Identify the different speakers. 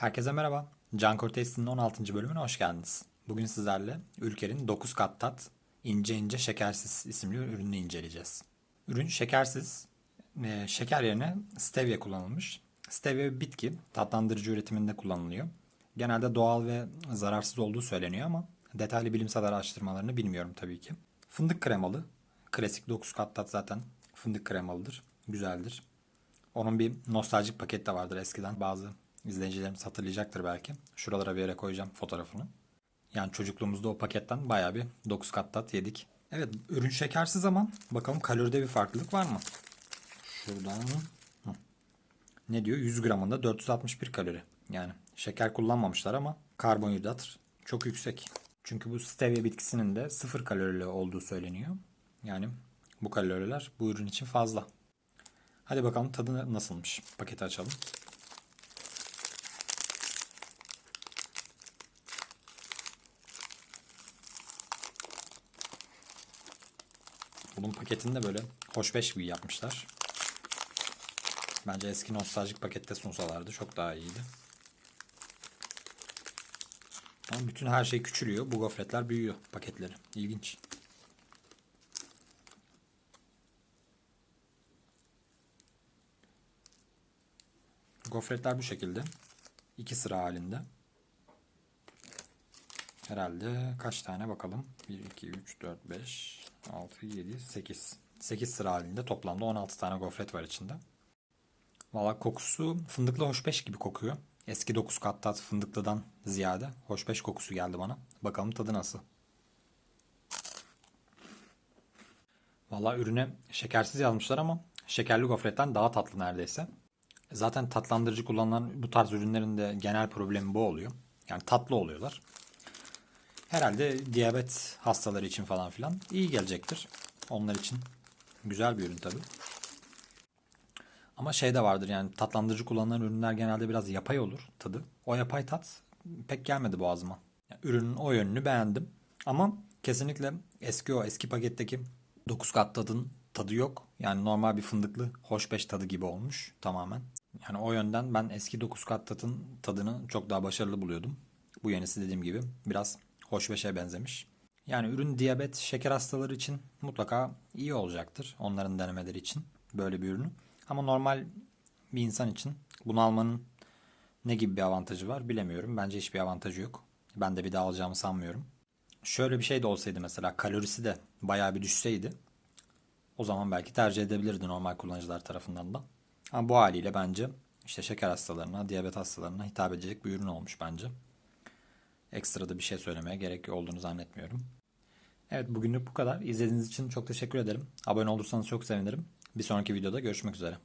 Speaker 1: Herkese merhaba. Can Cortez'in 16. bölümüne hoş geldiniz. Bugün sizlerle Ülker'in 9 kat tat ince ince şekersiz isimli ürününü inceleyeceğiz. Ürün şekersiz, e, şeker yerine stevia kullanılmış. Stevia bitki, tatlandırıcı üretiminde kullanılıyor. Genelde doğal ve zararsız olduğu söyleniyor ama detaylı bilimsel araştırmalarını bilmiyorum tabii ki. Fındık kremalı, klasik 9 kat tat zaten fındık kremalıdır, güzeldir. Onun bir nostaljik paketi de vardır eskiden. Bazı izleyicilerimiz hatırlayacaktır belki. Şuralara bir yere koyacağım fotoğrafını. Yani çocukluğumuzda o paketten bayağı bir 9 kat tat yedik. Evet ürün şekersiz ama bakalım kaloride bir farklılık var mı? Şuradan. Hı. Ne diyor? 100 gramında 461 kalori. Yani şeker kullanmamışlar ama karbonhidrat çok yüksek. Çünkü bu stevia bitkisinin de sıfır kalorili olduğu söyleniyor. Yani bu kaloriler bu ürün için fazla. Hadi bakalım tadı nasılmış. Paketi açalım. Bunun paketini de böyle hoşbeş gibi yapmışlar. Bence eski nostaljik pakette sunsalardı çok daha iyiydi. Ama bütün her şey küçülüyor. Bu gofretler büyüyor paketleri. İlginç. Gofretler bu şekilde. İki sıra halinde. Herhalde kaç tane bakalım. 1, 2, 3, 4, 5, 6, 7, 8. 8 sıra halinde toplamda 16 tane gofret var içinde. Valla kokusu fındıklı hoşbeş gibi kokuyor. Eski 9 kat tat fındıklıdan ziyade hoşbeş kokusu geldi bana. Bakalım tadı nasıl. Valla ürüne şekersiz yazmışlar ama şekerli gofretten daha tatlı neredeyse. Zaten tatlandırıcı kullanılan bu tarz ürünlerin de genel problemi bu oluyor. Yani tatlı oluyorlar. Herhalde diyabet hastaları için falan filan iyi gelecektir. Onlar için güzel bir ürün tabi. Ama şey de vardır yani tatlandırıcı kullanılan ürünler genelde biraz yapay olur tadı. O yapay tat pek gelmedi boğazıma. Yani ürünün o yönünü beğendim. Ama kesinlikle eski o eski paketteki 9 kat tadın tadı yok. Yani normal bir fındıklı hoşbeş tadı gibi olmuş tamamen. Yani o yönden ben eski 9 kat tatın tadını çok daha başarılı buluyordum. Bu yenisi dediğim gibi biraz hoşbeşe benzemiş. Yani ürün diyabet, şeker hastaları için mutlaka iyi olacaktır. Onların denemeleri için böyle bir ürünü. Ama normal bir insan için bunu almanın ne gibi bir avantajı var bilemiyorum. Bence hiçbir avantajı yok. Ben de bir daha alacağımı sanmıyorum. Şöyle bir şey de olsaydı mesela kalorisi de bayağı bir düşseydi o zaman belki tercih edebilirdi normal kullanıcılar tarafından da. Ama bu haliyle bence işte şeker hastalarına, diyabet hastalarına hitap edecek bir ürün olmuş bence. Ekstra da bir şey söylemeye gerek olduğunu zannetmiyorum. Evet bugünlük bu kadar. İzlediğiniz için çok teşekkür ederim. Abone olursanız çok sevinirim. Bir sonraki videoda görüşmek üzere.